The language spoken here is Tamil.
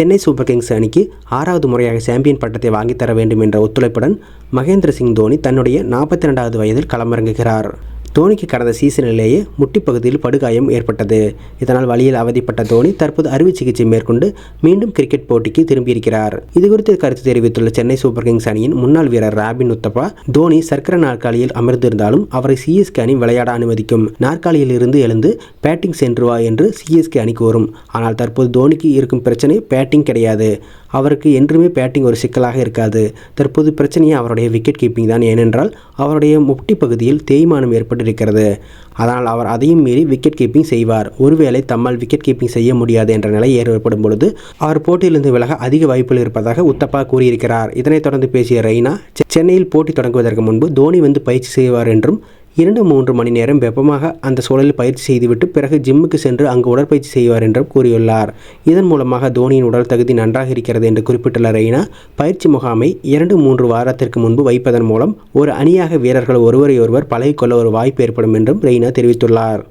சென்னை சூப்பர் கிங்ஸ் அணிக்கு ஆறாவது முறையாக சாம்பியன் பட்டத்தை வாங்கித் தர வேண்டும் என்ற ஒத்துழைப்புடன் மகேந்திர சிங் தோனி தன்னுடைய நாற்பத்தி ரெண்டாவது வயதில் களமிறங்குகிறார். தோனிக்கு கடந்த சீசனிலேயே முட்டிப்பகுதியில் படுகாயம் ஏற்பட்டது. இதனால் வழியில் அவதிப்பட்ட தோனி தற்போது அறுவை சிகிச்சை மேற்கொண்டு மீண்டும் கிரிக்கெட் போட்டிக்கு திரும்பியிருக்கிறார். இதுகுறித்து கருத்து தெரிவித்துள்ள சென்னை சூப்பர் கிங்ஸ் அணியின் முன்னாள் வீரர் ராபின் உத்தப்பா தோனி சர்க்கர நாற்காலியில் அமர்ந்திருந்தாலும் அவரை சிஎஸ்கே அணி விளையாட அனுமதிக்கும். நாற்காலியில் இருந்து எழுந்து பேட்டிங் சென்று வா என்று சிஎஸ்கே அணி கூறும். ஆனால் தற்போது தோனிக்கு இருக்கும் பிரச்சனை பேட்டிங் கிடையாது. அவருக்கு என்றுமே பேட்டிங் ஒரு சிக்கலாக இருக்காது. தற்போது பிரச்சனையே அவருடைய விக்கெட் கீப்பிங் தான். ஏனென்றால் அவருடைய முட்டி பகுதியில் தேய்மானம் ஏற்பட்டிருக்கிறது. அதனால் அவர் அதையும் மீறி விக்கெட் கீப்பிங் செய்வார். ஒருவேளை தம்மால் விக்கெட் கீப்பிங் செய்ய முடியாது என்ற நிலை ஏற்படும் பொழுது அவர் போட்டியிலிருந்து விலக அதிக வாய்ப்புகள் இருப்பதாக உத்தப்பா கூறியிருக்கிறார். இதனைத் தொடர்ந்து பேசிய ரெய்னா செ- சென்னையில் போட்டி தொடங்குவதற்கு முன்பு தோனி வந்து பயிற்சி செய்வார் என்றும் இரண்டு மூன்று மணி நேரம் வெப்பமாக அந்த சூழலில் பயிற்சி செய்துவிட்டு பிறகு ஜிம்முக்கு சென்று அங்கு உடற்பயிற்சி செய்வார் என்றும் கூறியுள்ளார். இதன் மூலமாக தோனியின் உடல் தகுதி நன்றாக இருக்கிறது என்று குறிப்பிட்டுள்ள ரெய்னா பயிற்சி முகாமை இரண்டு மூன்று வாரத்திற்கு முன்பு வைப்பதன் மூலம் ஒரு அணியாக வீரர்கள் ஒருவரையொருவர் பழகிக்கொள்ள ஒரு வாய்ப்பு ஏற்படும் என்றும் ரெய்னா தெரிவித்துள்ளார்.